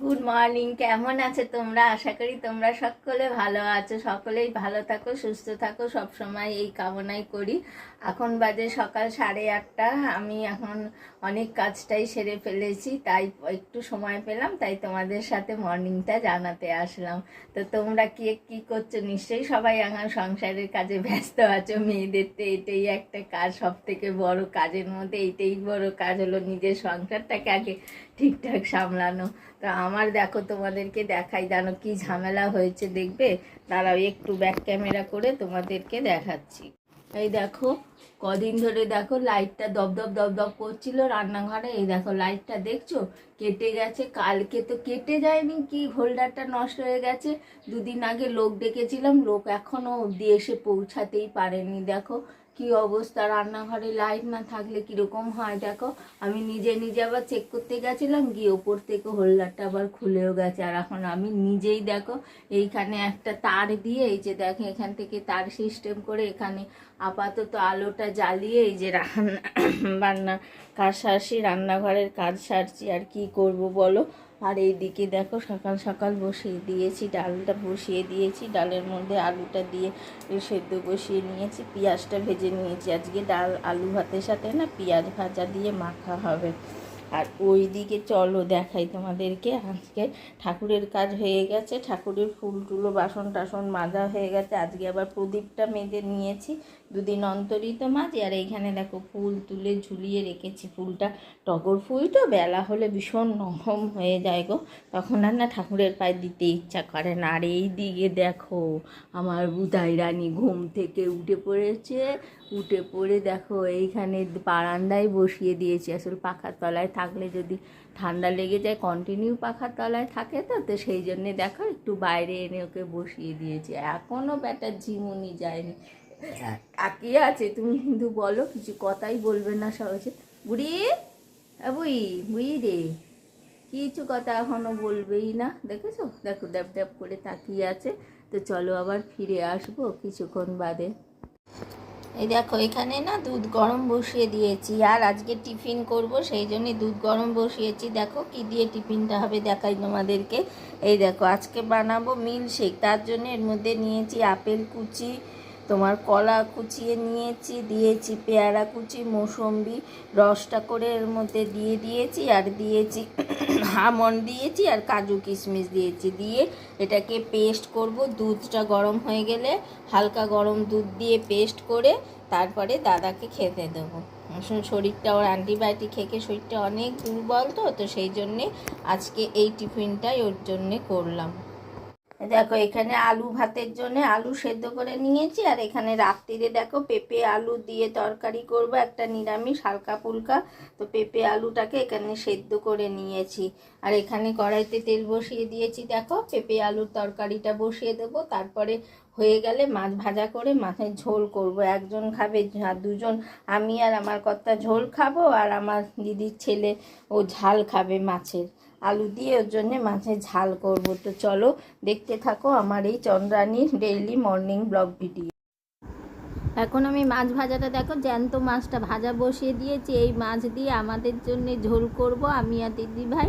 Good morning কেমন আছে তোমরা? আশা করি তোমরা সকলে ভালো আছো। সকলেই ভালো থাকো, সুস্থ থাকো, সব সময় এই কামনাই করি। এখন বাজে সকাল সাড়ে আটটা। আমি এখন অনেক কাজটাই সেরে ফেলেছি, তাই একটু সময় পেলাম, তাই তোমাদের সাথে মর্নিংটা জানাতে আসলাম। তো তোমরা কি কি করছ? নিশ্চয়ই সবাই এখন সংসারের কাজে ব্যস্ত আছো। মেয়েদের তো এটাই একটা কাজ সব থেকে বড় কাজের মধ্যে এইটাই বড় কাজ হলো নিজের সংসারটাকে আগে ঠিকঠাক সামলানো। তো আমার দেখো তোমাদেরকে দেখাই, জানো কি ঝামেলা হয়েছে, দেখবে? দাঁড়াও, একটু ব্যাক ক্যামেরা করে তোমাদেরকে দেখাচ্ছি। এই দেখো, কদিন ধরে দেখো লাইটটা দপদপ দপদপ করছিল রান্নাঘরে। এই দেখো লাইটটা দেখছ? কেটে গেছে, কালকে তো কেটে যায়নি, কি হোল্ডারটা নষ্ট হয়ে গেছে। দুদিন আগে লোক ডেকেছিলাম, লোক এখনও অব্দি এসে পৌঁছাতেই পারেনি, দেখো। কি অবস্থা? রান্নাঘরে লাইট না থাকলে কীরকম হয়? দেখো, আমি নিজে নিজে আবার চেক করতে গেছিলাম, গিয়ে ওপর থেকে হোল্ডারটা আবার খুলেও গেছে। আর এখন আমি নিজেই দেখো, এইখানে একটা তার দিয়ে, এই যে দেখো, এখান থেকে তার সিস্টেম করে এখানে আপাতত আলোটা জ্বালিয়ে, এই যে রান্না বান্না কাজ সারছি, রান্নাঘরের কাজ সারছি। আর কি করব বলো? আর এইদিকে দেখো সকাল সকাল বসিয়ে দিয়েছি, ডালটা বসিয়ে দিয়েছি, ডালের মধ্যে আলুটা দিয়ে সেদ্ধ বসিয়ে নিয়েছি, পেঁয়াজটা ভেজে নিয়েছি। আজকে ডাল আলু ভাতের সাথে না পেঁয়াজ ভাজা দিয়ে মাখা হবে। আর ওই দিকে চলো দেখাই তোমাদেরকে। আজকে ঠাকুরের কাজ হয়ে গেছে। ঠাকুরের ফুল টুলো বাসন টাসন মাজা হয়ে গেছে। আজকে আবার প্রদীপটা মেজে নিয়েছি। দুদিন অন্তরই তো মাঝে। আর এইখানে দেখো ফুল তুলে ঝুলিয়ে রেখেছি। ফুলটা টগর ফুল তো, বেলা হলে ভীষণ নরম হয়ে যায় গো। তখন আর না ঠাকুরের পায়ে দিতে ইচ্ছা করে না। আর এই দিকে দেখো, আমার বুধাই রানী ঘুম থেকে উঠে পড়েছে। উঠে পড়ে দেখো এইখানে বারান্দায় বসিয়ে দিয়েছি। আসলে পাখার তলায় থাকলে যদি ঠান্ডা লেগে যায় কন্টিনিউ পাখার তলায় থাকে তো তো সেই জন্যে দেখো একটু বাইরে এনে ওকে বসিয়ে দিয়েছি। এখনও ব্যাটার ঝিমুনি যায়নি। তাকিয়ে আছে তুমি কিন্তু বলো কিছু কথাই বলবে না সহজে। বুড়ি বুড়ি বুড়ি রে কিছু কথা এখনও বলবেই না। দেখেছ? দেখো ড্যাব ড্যাব করে তাকিয়ে আছে। তো চলো আবার ফিরে আসব কিছুক্ষণ বাদে। এই দেখো, এখানে না দুধ গরম বসিয়ে দিয়েছি, আর আজকে টিফিন করব, সেই জন্য দুধ গরম বসিয়েছি। দেখো কি দিয়ে টিফিনটা হবে দেখাই তোমাদেরকে। এই দেখো, আজকে বানাবো মিল শেক তার জন্য এর মধ্যে নিয়েছি আপেল কুচি তোমার কলা কুচিয়ে নিয়েছি, দিয়েছি পেয়ারা কুচি, মৌসম্বি, রসটা করে এর মধ্যে দিয়ে দিয়েছি আর দিয়েছি আমন্ড দিয়েছি আর কাজু কিশমিশ দিয়েছি। দিয়ে এটাকে পেস্ট করব, দুধটা গরম হয়ে গেলে হালকা গরম দুধ দিয়ে পেস্ট করে তারপরে দাদাকে খেতে দেবো। আসলে শরীরটা, ওর অ্যান্টিবায়োটিক খেয়ে শরীরটা অনেক দুর্বল তো তো সেই জন্যে আজকে এই টিফিনটাই ওর জন্যে করলাম। দেখো, এখানে আলু ভাতের জন্য আলু সেদ্ধ করে নিয়েছি, আর এখানে রাত্রিরে দেখো, পেঁপে আলু দিয়ে তরকারি করব, একটা নিরামিষ, হালকা ফুলকা। তো পেঁপে আলুটাকে এখানে সেদ্ধ করে নিয়েছি। আর এখানে কড়াইতে তেল বসিয়ে দিয়েছি, দেখো, পেঁপে আলুর তরকারিটা বসিয়ে দেবো। তারপরে হয়ে গেলে মাছ ভাজা করে মাছের ঝোল করব। একজন খাবে দুজন, আমি আর আমার কর্তা ঝোল খাব, আর আমার দিদির ছেলে, ও ঝাল খাবে মাছের। আলু দিয়ে, ওর জন্যে মাছের ঝাল করব। তো চলো দেখতে থাকো আমার এই চন্দ্রানীর ডেইলি মর্নিং ব্লগ ভিডিও এখন আমি মাছ ভাজাটা দেখো, জ্যান্ত মাছটা ভাজা বসিয়ে দিয়েছি। এই মাছ দিয়ে আমাদের জন্য ঝোল করব, আমি আর দিদি ভাই।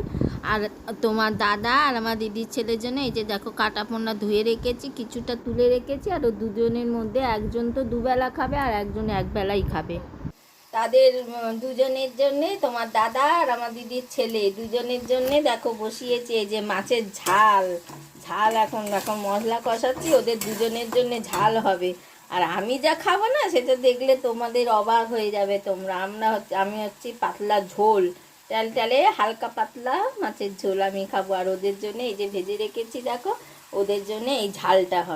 আর তোমার দাদা আর আমার দিদির ছেলের জন্য এই যে দেখো কাটা পোনা ধুয়ে রেখেছি, কিছুটা তুলে রেখেছি। আর দুজনের মধ্যে একজন তো দুবেলা খাবে আর একজন একবেলাই খাবে। তাদের দুজনের জন্যে তোমার দাদা আর আমার দিদির ছেলে। দুজনের জন্যে দেখো বসিয়েছে যে মাছের ঝাল। ঝাল এখন এখন মশলা কষাচ্ছি, ওদের দুজনের জন্য ঝাল হবে। আর আমি যা খাব না, সেটা দেখলে তোমাদের অবাক হয়ে যাবে তোমরা। আমরা হচ্ছে, আমি হচ্ছি পাতলা ঝোল। চাল চালে হালকা পাতলা মাছের ঝোল আমি খাব। আর ওদের জন্য এই যে ভেজে রেখেছি, দেখো, ওদের জন্য এই ঝালটা হবে।